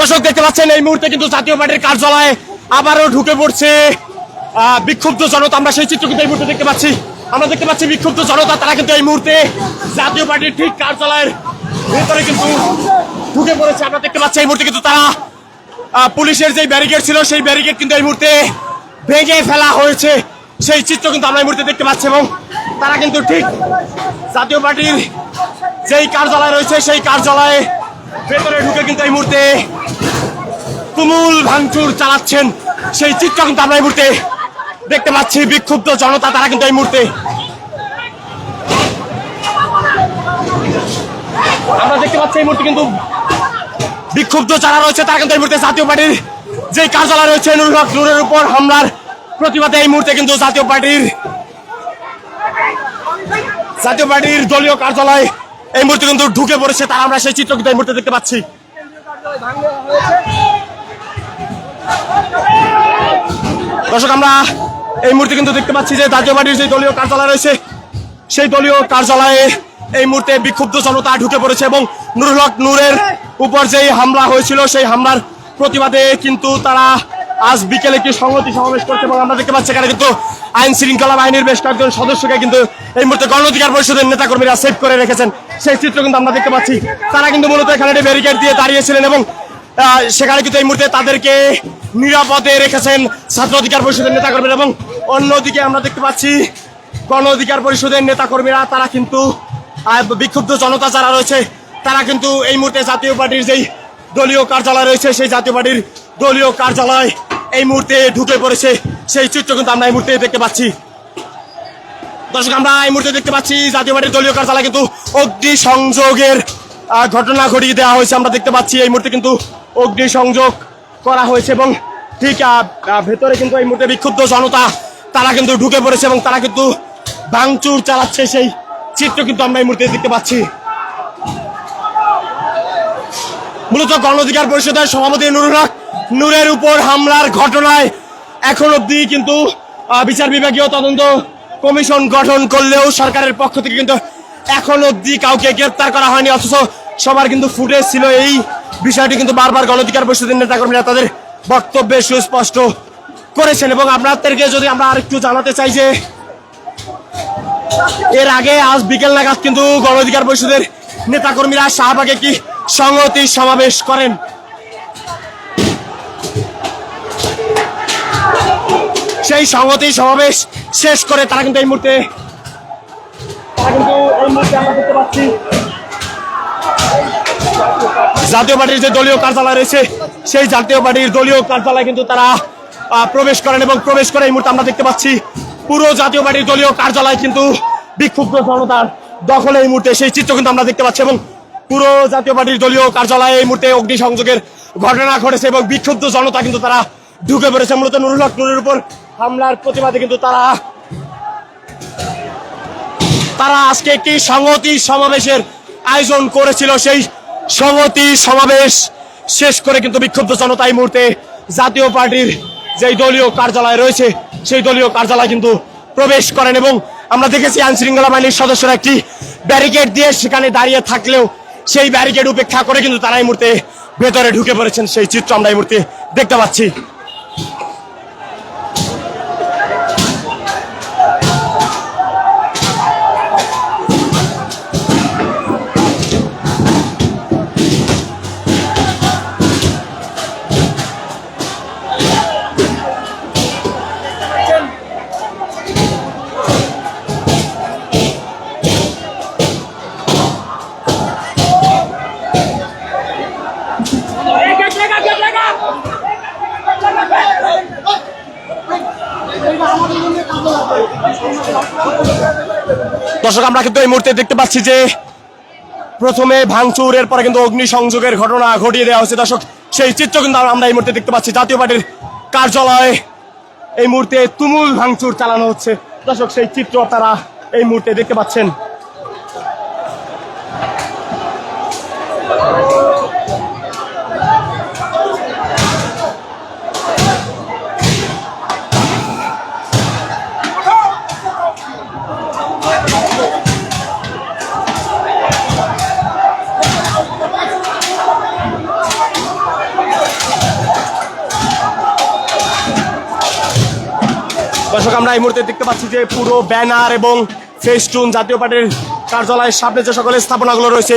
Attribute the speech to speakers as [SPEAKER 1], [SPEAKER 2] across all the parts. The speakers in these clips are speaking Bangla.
[SPEAKER 1] দর্শক, দেখতে পাচ্ছেন এই মুহূর্তে কিন্তু জাতীয় পার্টির কার্যালয়ে আবারও ঢুকে পড়ছে বিক্ষুব্ধ জনতা। আমরা সেই চিত্র কিন্তু এই মুহূর্তে দেখতে পাচ্ছি। আমরা দেখতে পাচ্ছি বিক্ষুব্ধ জনতা, তারা কিন্তু এই মুহূর্তে জাতীয় পার্টির ঠিক কার্যালয়ের ভেতরে কিন্তু ঢুকে পড়েছে। আমরা দেখতে পাচ্ছি এই মুহূর্তে কিন্তু তারা পুলিশের যে ব্যারিকেড ছিল, সেই ব্যারিকেড কিন্তু এই মুহূর্তে ভেঙে ফেলা হয়েছে। সেই চিত্র কিন্তু আমরা এই মুহূর্তে দেখতে পাচ্ছি এবং তারা কিন্তু ঠিক জাতীয় পার্টির যেই কার্যালয় রয়েছে, সেই কার্যালয়ে ভেতরে ঢুকে কিন্তু এই মুহূর্তে তুমুল ভাঙচুর চালাচ্ছেন সেই চিত্র কিন্তু আমরা এই মুহূর্তে দেখতে পাচ্ছি। বিক্ষুব্ধ জনতা তারা কিন্তু এই মুহূর্তে আমরা দেখতে পাচ্ছি এই মুহূর্তে কিন্তু বিক্ষুব্ধ যারা রয়েছে, তারা কিন্তু এই মুহূর্তে জাতীয় পার্টির যে কার্যালয় রয়েছে, নুরুল হক নুরের উপর হামলার প্রতিবাদে এই মুহূর্তে কিন্তু জাতীয় পার্টির জাতীয় পার্টির দলীয় কার্যালয় এই মুহূর্তে কিন্তু ঢুকে পড়েছে তারা, আমরা সেই চিত্র কিন্তু এই মুহূর্তে দেখতে পাচ্ছি। দর্শক, আমরা এই মুহূর্তে কিন্তু দেখতে পাচ্ছি যে পার্টির যে দলীয় কার্যালয় রয়েছে, সেই দলীয় কার্যালয়ে এই মুহূর্তে বিক্ষুব্ধ জনতা ঢুকে পড়েছে এবং নুরুল হক নূরের উপর যেই হামলা হয়েছিল, সেই হামলার প্রতিবাদে কিন্তু তারা আজ বিকেলে একটি সংহতি সমাবেশ করছে এবং আমরা দেখতে পাচ্ছি এখানে কিন্তু আইন শৃঙ্খলা বাহিনীর বেশ কয়েকজন সদস্যকে কিন্তু এই মুহূর্তে গণ অধিকার পরিষদের নেতাকর্মীরা সেভ করে রেখেছেন। সেই চিত্র কিন্তু আমরা দেখতে পাচ্ছি। তারা কিন্তু মূলত এখানে ব্যারিকেড দিয়ে দাঁড়িয়েছিলেন এবং সেখানে কিন্তু এই মুহূর্তে তাদেরকে নিরাপদে রেখেছেন ছাত্র অধিকার পরিষদের নেতাকর্মীরা এবং অন্যদিকে আমরা দেখতে পাচ্ছি গণ অধিকার পরিষদের নেতাকর্মীরা, তারা কিন্তু বিক্ষুব্ধ জনতা যারা রয়েছে, তারা কিন্তু এই মুহূর্তে জাতীয় পার্টির যেই দলীয় কার্যালয় রয়েছে, সেই জাতীয় পার্টির দলীয় কার্যালয় এই মুহূর্তে ঢুকে পড়েছে। সেই চিত্র কিন্তু আমরা এই মুহূর্তে দেখতে পাচ্ছি। দর্শক, আমরা এই মুহূর্তে দেখতে পাচ্ছি জাতীয় পার্টির দলীয় কার্যালয় কিন্তু অগ্নি সংযোগের ঘটনা ঘটিয়ে দেওয়া হয়েছে। আমরা দেখতে পাচ্ছি এই মুহূর্তে কিন্তু অগ্নি সংযোগ করা হয়েছে এবং ঠিক ভেতরে কিন্তু এই মুহূর্তে বিক্ষুব্ধ জনতা, তারা কিন্তু ঢুকে পড়েছে এবং তারা কিন্তু ভাঙচুর চালাচ্ছে। সেই চিত্র কিন্তু আমরা এই মুহূর্তে দেখতে পাচ্ছি। মূলত গণ অধিকার পরিষদের সভাপতি নুরুল হক, নূরের উপর হামলার ঘটনায় এখন অবধি কিন্তু বিচার বিভাগীয় তদন্ত কমিশন গঠন করলেও সরকারের পক্ষ থেকে কিন্তু এখন অবধি কাউকে গ্রেপ্তার করা হয়নি, অথচ সবার কিন্তু ফুটেজ ছিল এই বিষয়টি কিন্তু বারবার গণ অধিকার পরিষদের নেতাকর্মীরা তাদের বক্তব্যে সুস্পষ্ট করেছেন। এবং আপনাদেরকে যদি আমরা আরেকটু জানাতে চাই যে, এর আগে আজ বিকেল নাগাদ কিন্তু গণ অধিকার পরিষদের নেতাকর্মীরা শাহবাগে কি সংহতি সমাবেশ করেন? সেই সংহতি সমাবেশ শেষ করে তারা কিন্তু এই মুহূর্তে তারা কিন্তু এই মুহূর্তে আমরা দেখতে পাচ্ছি। জাতীয় পার্টির যে দলীয় কার্যালয় রয়েছে, সেই জাতীয় পার্টির দলীয় কার্যালয়ে কিন্তু তারা প্রবেশ করেন এবং প্রবেশ করে এই মুহূর্তে আমরা দেখতে পাচ্ছি, পুরো জাতীয় পার্টির দলীয় কার্যালয় কিন্তু বিক্ষুব্ধ জনতার দখলে এই মুহূর্তে সেই চিত্র কিন্তু আমরা দেখতে পাচ্ছি এবং পুরো জাতীয় পার্টির দলীয় কার্যালয়ে এই মুহূর্তে অগ্নিসংযোগের ঘটনা ঘটেছে এবং বিক্ষুব্ধ জনতা কিন্তু তারা ঢুকে পড়েছে। মূলত নুরুল হক নুরের উপর হামলার প্রতিবাদে কিন্তু তারা তারা আজকে একটি সংহতি সমাবেশের আয়োজন করেছিল। সেই সংহতি সমাবেশ শেষ করে কিন্তু বিক্ষুব্ধ জনতা এই মুহূর্তে জাতীয় পার্টির যেই দলীয় কার্যালয় রয়েছে, সেই দলীয় কার্যালয় কিন্তু প্রবেশ করেন এবং আমরা দেখেছি আইন শৃঙ্খলা বাহিনীর সদস্যরা একটি ব্যারিকেড দিয়ে সেখানে দাঁড়িয়ে থাকলেও সেই ব্যারিকেড উপেক্ষা করে কিন্তু তারা এই মুহূর্তে ভেতরে ঢুকে পড়েছেন। সেই চিত্র আমরা এই মুহূর্তে দেখতে পাচ্ছি। দর্শক, আমরা কিন্তু এই মুহূর্তে দেখতে পাচ্ছি যে প্রথমে ভাঙচুর, এরপরে কিন্তু অগ্নি সংযোগের ঘটনা ঘটিয়ে দেওয়া হচ্ছে দর্শক, সেই চিত্র কিন্তু আমরা এই মুহূর্তে দেখতে পাচ্ছি। জাতীয় পার্টির কার্যালয়ে এই মুহূর্তে তুমুল ভাঙচুর চালানো হচ্ছে। দর্শক, সেই চিত্র আপনারা এই মুহূর্তে দেখতে পাচ্ছেন। আমরা এই মুহূর্তে দেখতে পাচ্ছি যে পুরো ব্যানার এবং ফেস্টুন জাতীয় পার্টির কার্যালয়ের সামনে যে সকল স্থাপনাগুলো রয়েছে,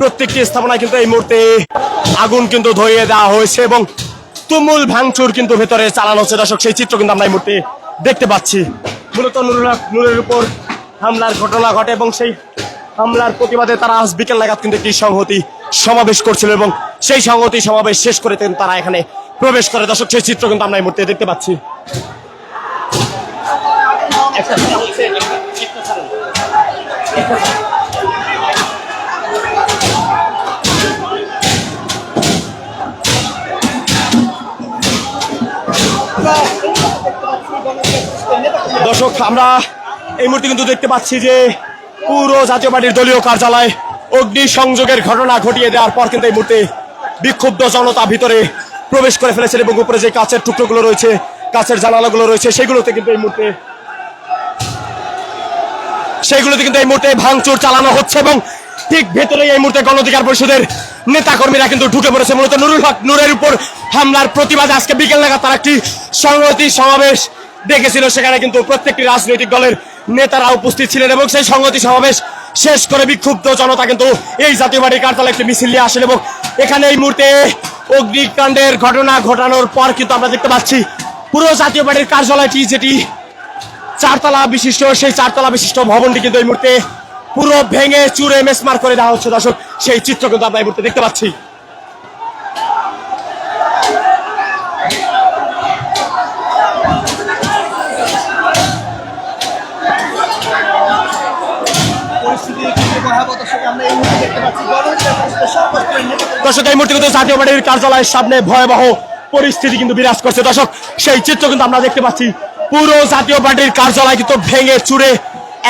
[SPEAKER 1] প্রত্যেকটি স্থাপনায় কিন্তু এই মুহূর্তে আগুন কিন্তু ধরিয়ে দেওয়া হয়েছে এবং তুমুল ভাঙচুর কিন্তু ভেতরে চালানো হচ্ছে। দর্শক, সেই চিত্র কিন্তু আমরা এই মুহূর্তে দেখতে পাচ্ছি। মূলত নুরুল নূরের উপর হামলার ঘটনা ঘটে এবং সেই হামলার প্রতিবাদে তারা আজ বিকেল নাগাদ কিন্তু একটি সংহতি সমাবেশ করছিল এবং সেই সংহতি সমাবেশ শেষ করে তারা এখানে প্রবেশ করে। দর্শক, সেই চিত্র কিন্তু আমরা এই মুহূর্তে দেখতে পাচ্ছি। দর্শক, আমরা এই মুহূর্তে কিন্তু দেখতে পাচ্ছি যে পুরো জাতীয় পার্টির দলীয় কার্যালয় অগ্নি সংযোগের ঘটনা ঘটিয়ে দেওয়ার পর কিন্তু এই মুহূর্তে বিক্ষুব্ধ জনতা ভিতরে প্রবেশ করে ফেলেছে এবং উপরে যে কাঁচের টুকরোগুলো রয়েছে, কাঁচের জানালাগুলো রয়েছে, সেগুলোতে কিন্তু এই মুহূর্তে সেইগুলোতে কিন্তু এই মুহূর্তে ভাঙচুর চালানো হচ্ছে এবং ঠিক ভেতরে এই মুহূর্তে গণঅধিকার পরিষদের নেতাকর্মীরা কিন্তু ঢুকে পড়েছে। মূলত নুরুল হক নুরের উপর হামলার প্রতিবাদে আজকে বিকেল নাগাদ তারা একটি সংহতি সমাবেশ ডেকেছিল। সেখানে কিন্তু প্রত্যেকটি রাজনৈতিক দলের নেতারা উপস্থিত ছিলেন এবং সেই সংহতি সমাবেশ শেষ করে বিক্ষুব্ধ জনতা কিন্তু এই জাতীয় পার্টির কার্যালয়ে একটি মিছিল নিয়ে আসেন এবং এখানে এই মুহূর্তে অগ্নিকাণ্ডের ঘটনা ঘটানোর পর কিন্তু আমরা দেখতে পাচ্ছি পুরো জাতীয় পার্টির কার্যালয়টি যেটি চারতলা বিশিষ্ট সেই চারতলা বিশিষ্ট ভবনটি কিন্তু এই মুহূর্তে পুরো ভেঙে চুরে মেসমার করে দেওয়া হচ্ছে দর্শক। সেই চিত্র কিন্তু আমরা এই মুহূর্তে দেখতে পাচ্ছি।
[SPEAKER 2] দর্শক এই মুহূর্তে
[SPEAKER 1] কিন্তু জাতীয় পার্টির কার্যালয়ের সামনে ভয়াবহ পরিস্থিতি কিন্তু বিরাজ করছে। দর্শক সেই চিত্র কিন্তু আমরা দেখতে পাচ্ছি। পুরো জাতীয় পার্টির কার্যালয় কিন্তু ভেঙে চুরে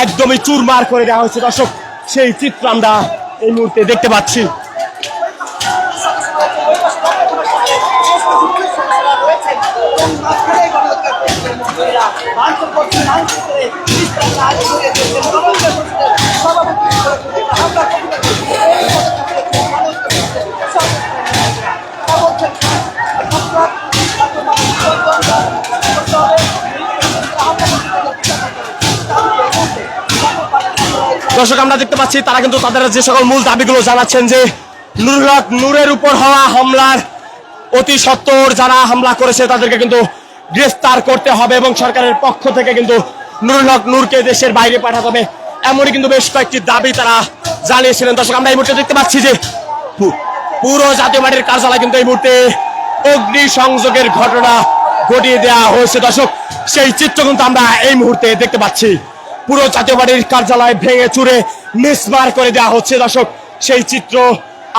[SPEAKER 1] একদমই চুরমার করে দেওয়া হয়েছে। দর্শক, সেই চিত্র আমরা এই মুহূর্তে দেখতে পাচ্ছি।
[SPEAKER 2] রয়েছে
[SPEAKER 1] দর্শক, আমরা দেখতে পাচ্ছি তারা কিন্তু তাদের যে সকল মূল দাবিগুলো জানাচ্ছেন যে নুরুল হক নূরের উপর হওয়া হামলার অতি সত্বর যারা হামলা করেছে তাদেরকে কিন্তু গ্রেফতার করতে হবে এবং সরকারের পক্ষ থেকে কিন্তু নুরুল হক নূরকে দেশের বাইরে পাঠাতে হবে। এমনই কিন্তু বেশ কয়েকটি দাবি তারা জানিয়েছিলেন। দর্শক, আমরা এই মুহূর্তে দেখতে পাচ্ছি যে পুরো জাতীয় পার্টির কার্যালয় কিন্তু এই মুহূর্তে অগ্নি সংযোগের ঘটনা ঘটিয়ে দেওয়া হয়েছে। দর্শক, সেই চিত্র কিন্তু আমরা এই মুহূর্তে দেখতে পাচ্ছি। পুরো জাতীয় পার্টির কার্যালয় ভেঙে চুরে মিসমার করে দেওয়া হচ্ছে। দর্শক, সেই চিত্র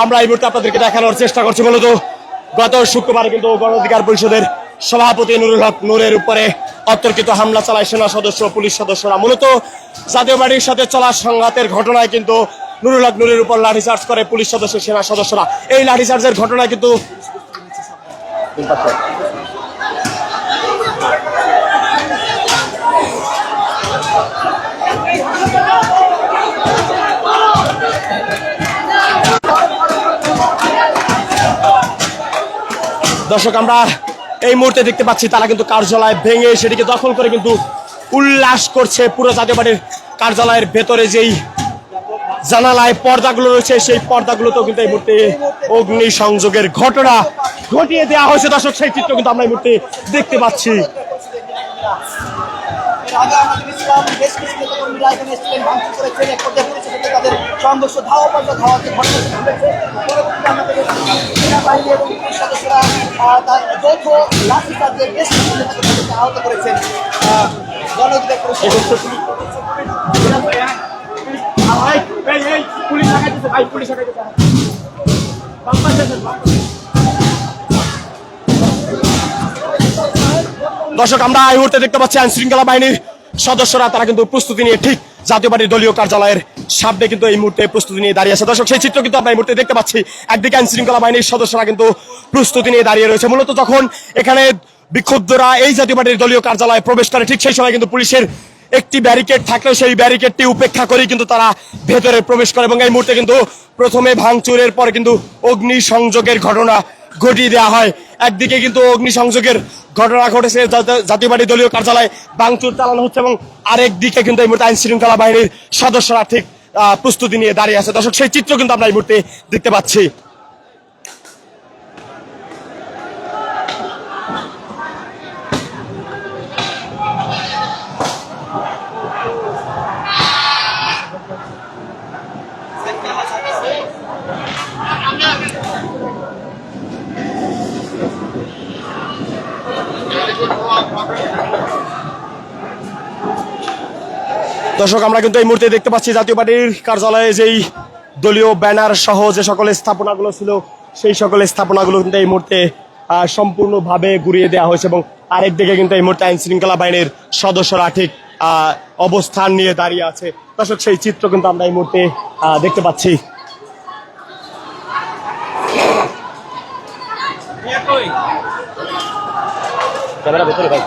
[SPEAKER 1] আমরা এই মুহূর্তে আপনাদেরকে দেখানোর চেষ্টা করছি মূলত। গত শুক্রবার কিন্তু গণ অধিকার পরিষদের সভাপতি নুরুল হক নূরের উপরে অতর্কিত হামলা চালায় সেনা সদস্য, পুলিশ সদস্যরা। মূলত জাতীয় বাড়ির সাথে চলা সংঘাতের ঘটনায় কিন্তু নুরুল হক নূরের উপর লাঠিচার্জ করে পুলিশ সদস্য, সেনা সদস্যরা। এই লাঠিচার্জের ঘটনায় কিন্তু দর্শক, আমরা এই মুহূর্তে দেখতে পাচ্ছি তারা কিন্তু কার্যালয় ভেঙে সেটিকে দখল করে কিন্তু উল্লাস করছে পুরো জাতীয় পার্টির কার্যালয়ের ভেতরে যেই জানালায় পর্দাগুলো রয়েছে, সেই পর্দাগুলোতেও কিন্তু এই মুহূর্তে অগ্নি সংযোগের ঘটনা ঘটিয়ে দেওয়া হয়েছে। দর্শক, সেই চিত্র কিন্তু আমরা এই মুহূর্তে দেখতে পাচ্ছি।
[SPEAKER 2] ইসলাম, বেশ কিছু নেতাকর্মীরা এখানে এসেছিলেন, ভাঙচুর করেছেন, এক পর্যায়ে পুলিশের সাথে তাদের সংঘর্ষ ধাওয়া পাল্টা ধাওয়াতে ঘটনা ঘটেছে সেনাবাহিনী এবং পুলিশ সদস্যরা তার যৌথ লাঠিচার্জে বেশ কিছু নেতাকর্মীদেরকে আহত করেছেন।
[SPEAKER 1] দর্শক, আমরা এই মুহূর্তে দেখতে পাচ্ছি আইন শৃঙ্খলা বাহিনীর সদস্যরা তারা কিন্তু প্রস্তুতি নিয়ে ঠিক জাতীয় পার্টির দলীয় কার্যালয়ের সামনে কিন্তু এই মুহূর্তে প্রস্তুতি নিয়ে দাঁড়িয়ে আছে। দর্শক, সেই চিত্র কিন্তু আমরা এই মুহূর্তে দেখতে পাচ্ছি। একদিকে আইন শৃঙ্খলা বাহিনীর সদস্যরা কিন্তু প্রস্তুতি নিয়ে দাঁড়িয়ে রয়েছে। মূলত যখন এখানে বিক্ষুব্ধরা এই জাতীয় পার্টির দলীয় কার্যালয়ে প্রবেশ করে, ঠিক সেই সময় কিন্তু পুলিশের একটি ব্যারিকেড থাকলেও সেই ব্যারিকেডটি উপেক্ষা করেই কিন্তু তারা ভেতরে প্রবেশ করে এবং এই মুহূর্তে কিন্তু প্রথমে ভাঙচুরের পর কিন্তু অগ্নি সংযোগের ঘটনা ঘটিয়ে দেওয়া হয়। একদিকে কিন্তু অগ্নি সংযোগের ঘটনা ঘটেছে জাতীয়- পার্টি দলীয় কার্যালয়ে বাংচুর চালানো হচ্ছে এবং আরেকদিকে কিন্তু এই মুহূর্তে আইন শৃঙ্খলা বাহিনীর সদস্যরা ঠিক প্রস্তুতি নিয়ে দাঁড়িয়ে আছে। দর্শক, সেই চিত্র কিন্তু আমরা এই মুহূর্তে দেখতে পাচ্ছি। দর্শক, আমরা কিন্তু এই মুহূর্তে দেখতে পাচ্ছি জাতীয় পার্টির কার্যালয়ে যেই দলীয় ব্যানার সহ যে সকল স্থাপনাগুলো ছিল, সেই সকল স্থাপনাগুলো কিন্তু এই মুহূর্তে সম্পূর্ণভাবে ঘুরিয়ে দেওয়া হয়েছে এবং আরেক দিকে কিন্তু এই মুহূর্তে আইন শৃঙ্খলা বাহিনীর সদস্যরা ঠিক অবস্থান নিয়ে দাঁড়িয়ে আছে। দর্শক, সেই চিত্র কিন্তু আমরা এই মুহূর্তে দেখতে পাচ্ছি। ক্যামেরা ভেতরে ভাই।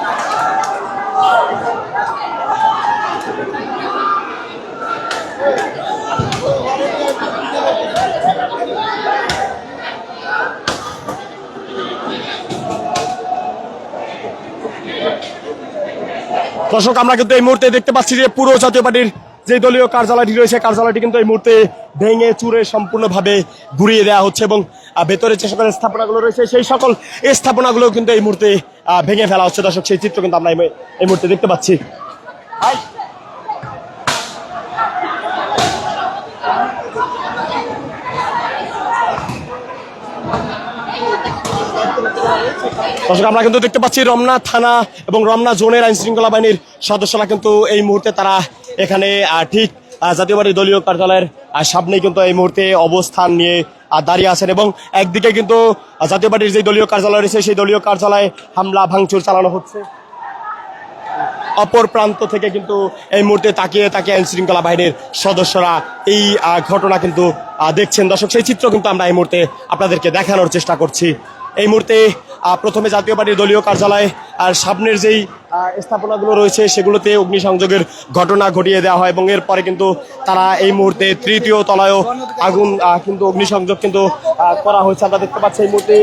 [SPEAKER 1] দর্শক আমরা কিন্তু এই মুহূর্তে দেখতে পাচ্ছি যে পুরো জাতীয় পার্টির যে দলীয় কার্যালয়টি রয়েছে, কার্যালয়টি কিন্তু এই মুহূর্তে ভেঙে চুরে সম্পূর্ণভাবে ঘুরিয়ে দেওয়া হচ্ছে এবং ভেতরে যে সকল স্থাপনাগুলো রয়েছে, সেই সকল স্থাপনাগুলো কিন্তু এই মুহূর্তে ভেঙে ফেলা হচ্ছে। দর্শক, সেই চিত্র কিন্তু আমরা এই মুহূর্তে দেখতে পাচ্ছি। দর্শক, আমরা কিন্তু দেখতে পাচ্ছি রমনা থানা এবং রমনা জোনের আইন শৃঙ্খলা বাহিনীর সদস্যরা কিন্তু এই মুহূর্তে তারা এখানে ঠিক আহ, জাতীয় পার্টির দলীয় কার্যালয়ের সামনে কিন্তু এই মুহূর্তে অবস্থান নিয়ে দাঁড়িয়ে আছেন এবং একদিকে কিন্তু আহ, জাতীয় পার্টির যে দলীয় কার্যালয় রয়েছে সেই দলীয় কার্যালয়ে হামলা ভাঙচুর চালানো হচ্ছে। অপর প্রান্ত থেকে কিন্তু এই মুহূর্তে তাকিয়ে তাকিয়ে আইন শৃঙ্খলা বাহিনীর সদস্যরা। এই ঘটনা কিন্তু দেখছেন দর্শক সেই চিত্র কিন্তু আমরা এই মুহূর্তে আপনাদেরকে দেখানোর চেষ্টা করছি। এই মুহূর্তে প্রথমে জাতীয় পার্টির দলীয় কার্যালয় আর সামনের যেই স্থাপনাগুলো রয়েছে, সেগুলোতে অগ্নিসংযোগের ঘটনা ঘটিয়ে দেওয়া হয় এবং এরপরে কিন্তু তারা এই মুহূর্তে তৃতীয় তলায়ও আগুন কিন্তু অগ্নিসংযোগ কিন্তু করা হয়েছে। আমরা দেখতে পাচ্ছি এই মুহূর্তে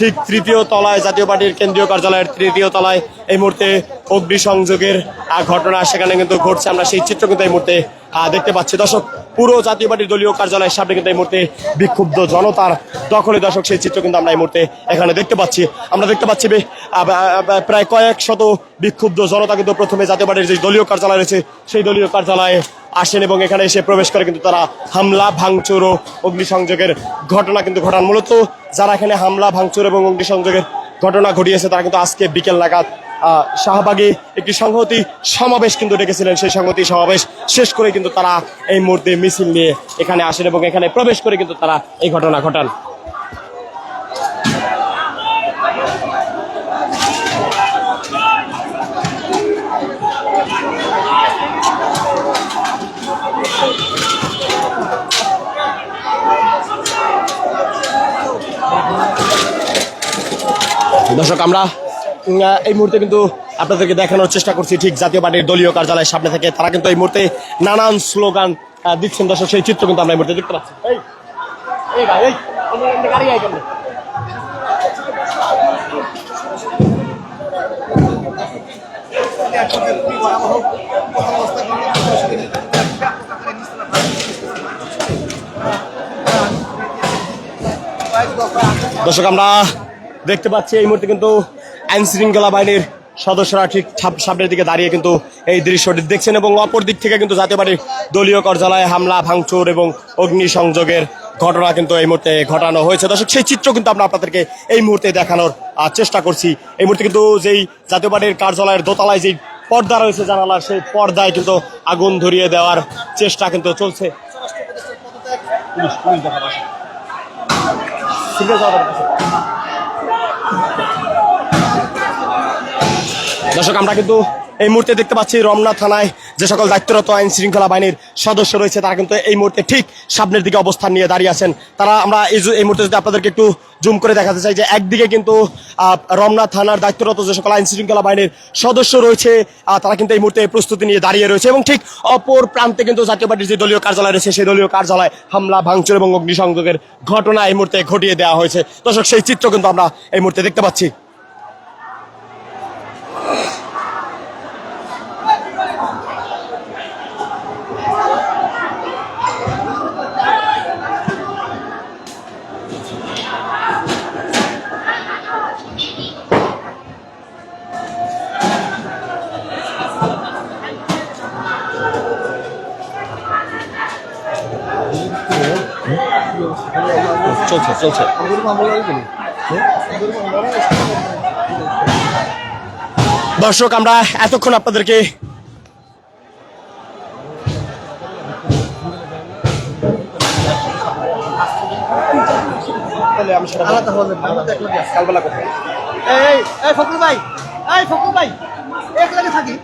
[SPEAKER 1] ঠিক তৃতীয় তলায় জাতীয় পার্টির কেন্দ্রীয় কার্যালয়ের তৃতীয় তলায় এই মুহূর্তে অগ্নিসংযোগের ঘটনা সেখানে কিন্তু ঘটছে। আমরা সেই চিত্র কিন্তু এই মুহূর্তে দেখতে পাচ্ছি। দর্শক পুরো জাতীয় পার্টির দলীয় কার্যালয়ের সামনে কিন্তু এই মুহূর্তে বিক্ষুব্ধ জনতার দখলে দর্শক সেই চিত্র কিন্তু আমরা এই মুহূর্তে এখানে দেখতে পাচ্ছি। আমরা দেখতে পাচ্ছি প্রায় কয়েক শত বিক্ষুব্ধ জনতা কিন্তু প্রথমে জাতীয় পার্টির যে দলীয় কার্যালয় রয়েছে, সেই দলীয় কার্যালয়ে আসেন এবং এখানে এসে প্রবেশ করে কিন্তু তারা হামলা, ভাঙচুর ও অগ্নিসংযোগের ঘটনা কিন্তু ঘটান। মূলত যারা এখানে হামলা, ভাঙচুর এবং অগ্নিসংযোগের ঘটনা ঘটিয়েছে, তারা কিন্তু আজকে বিকেল নাগাদ শাহবাগে একটি সংহতি সমাবেশ কিন্তু ডেকেছিলেন। সেই সংহতি সমাবেশ শেষ করে কিন্তু তারা এই মুহূর্তে মিছিল নিয়ে এখানে আসেন এবং এখানে প্রবেশ করে কিন্তু তারা এই ঘটনা ঘটান। দর্শক, আমরা এই মুহূর্তে কিন্তু আপনাদেরকে দেখানোর চেষ্টা করছি, ঠিক জাতীয় পার্টির দলীয় কার্যালয়ের সামনে থেকে। তারা কিন্তু এই মুহূর্তে নানান স্লোগান দিচ্ছেন। দর্শক, সেই চিত্র কিন্তু আমরা এই মুহূর্তে দেখতে পাচ্ছি? দর্শক, আমরা দেখতে পাচ্ছি এই মুহূর্তে কিন্তু আইন শৃঙ্খলা বাহিনীর সদস্যরা ঠিক সামনের দিকে দাঁড়িয়ে কিন্তু এই দৃশ্যটি দেখছেন এবং অপর দিক থেকে কিন্তু জাতীয় পার্টির দলীয় কার্যালয়ে হামলা, ভাঙচুর এবং অগ্নিসংযোগের ঘটনা কিন্তু এই মুহূর্তে ঘটানো হয়েছে। দর্শক, সেই চিত্র কিন্তু আমরা আপনাদেরকে এই মুহূর্তে দেখানোর চেষ্টা করছি। এই মুহূর্তে কিন্তু যেই জাতীয় পার্টির কার্যালয়ের দোতলায় যেই পর্দা রয়েছে, জানালার সেই পর্দায় কিন্তু আগুন ধরিয়ে দেওয়ার চেষ্টা কিন্তু চলছে পাচ্ছে। সিগন্যাল দেওয়া দরকার আছে। দর্শক, আমরা কিন্তু এই মুহূর্তে দেখতে পাচ্ছি রমনা থানায় যে সকল দায়িত্বরত আইন শৃঙ্খলা বাহিনীর সদস্য রয়েছে, তারা কিন্তু এই মুহূর্তে ঠিক সামনের দিকে অবস্থান নিয়ে দাঁড়িয়ে আছেন। তারা আমরা এই এই মুহূর্তে যদি আপনাদেরকে একটু জুম করে দেখাতে চাই যে একদিকে কিন্তু রমনা থানার দায়িত্বরত যে সকল আইন শৃঙ্খলা বাহিনীর সদস্য রয়েছে তারা কিন্তু এই মুহূর্তে প্রস্তুতি নিয়ে দাঁড়িয়ে রয়েছে এবং ঠিক অপর প্রান্তে কিন্তু জাতীয় পার্টির যে দলীয় কার্যালয় রয়েছে, সেই দলীয় কার্যালয় হামলা, ভাঙচুর এবং অগ্নিসংযোগের ঘটনা এই মুহূর্তে ঘটিয়ে দেওয়া হয়েছে। দর্শক, সেই চিত্র কিন্তু আমরা এই মুহূর্তে দেখতে পাচ্ছি। চলছে চলছে। দর্শক আমরা এতক্ষণ আপনাদেরকে
[SPEAKER 2] এই ফকরুল ভাই এই ফকরুল ভাই একলাগে থাকি।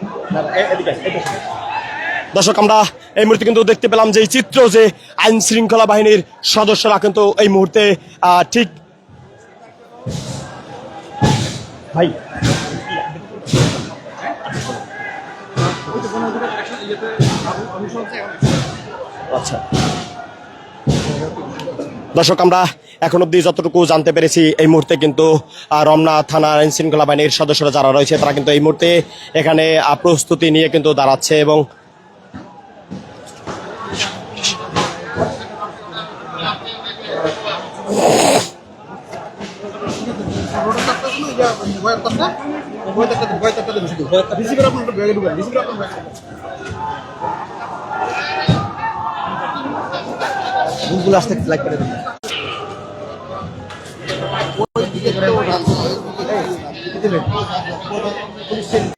[SPEAKER 1] দর্শক, আমরা এই মুহূর্তে কিন্তু দেখতে পেলাম যে এই চিত্র যে আইন শৃঙ্খলা বাহিনীর সদস্যরা কিন্তু এই মুহূর্তে ঠিক ভাই। আচ্ছা। দর্শক, আমরা এখন অব্দি যতটুকু জানতে পেরেছি, এই মুহূর্তে কিন্তু রমনা থানা আইন শৃঙ্খলা বাহিনীর সদস্যরা যারা রয়েছে, তারা কিন্তু এই মুহূর্তে এখানে প্রস্তুতি নিয়ে কিন্তু দাঁড়াচ্ছে এবং
[SPEAKER 2] Gue atasnya, gue tetap, gue tetap di situ. Di sini berapa menurut gue dua? Di sini berapa menurut? Google Astek like pada dulu. Itu.